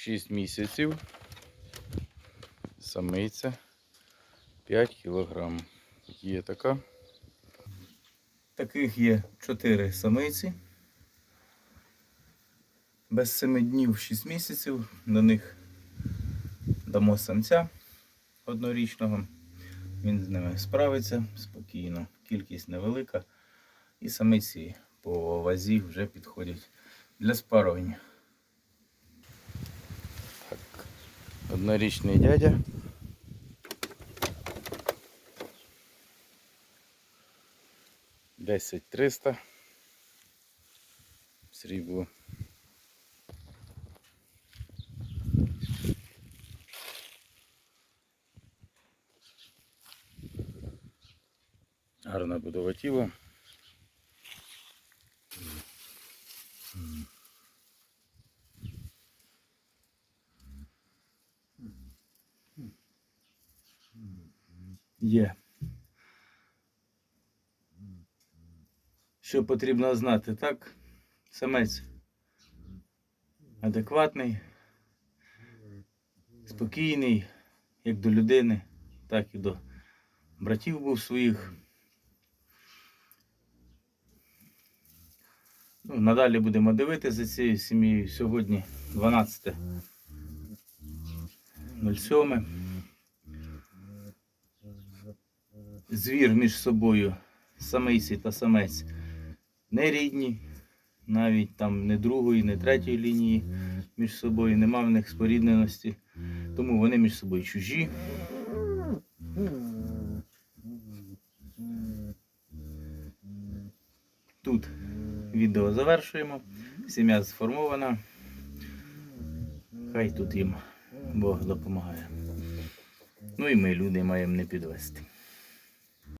6 місяців. Самиця 5 кілограм. Є така. Таких є 4 самиці. Без 7 днів 6 місяців. До них дамо самця однорічного. Він з ними справиться спокійно. Кількість невелика. І самиці по вазі вже підходять для спарування. Так. Однорічний дядя. Десять триста. Срібло. Гарна будова тіла. Є. Що потрібно знати, так? Самець адекватний, спокійний, як до людини, так і до братів був своїх. Ну, надалі будемо дивитися за цією сім'єю. Сьогодні 12 Звір між собою, самиці та самець, не рідні, навіть там не другої, не третьої лінії між собою, нема в них спорідненості, тому вони між собою чужі. Тут відео завершуємо. Сім'я сформована. Хай тут їм Бог допомагає. Ну і ми, люди, маємо не підвести.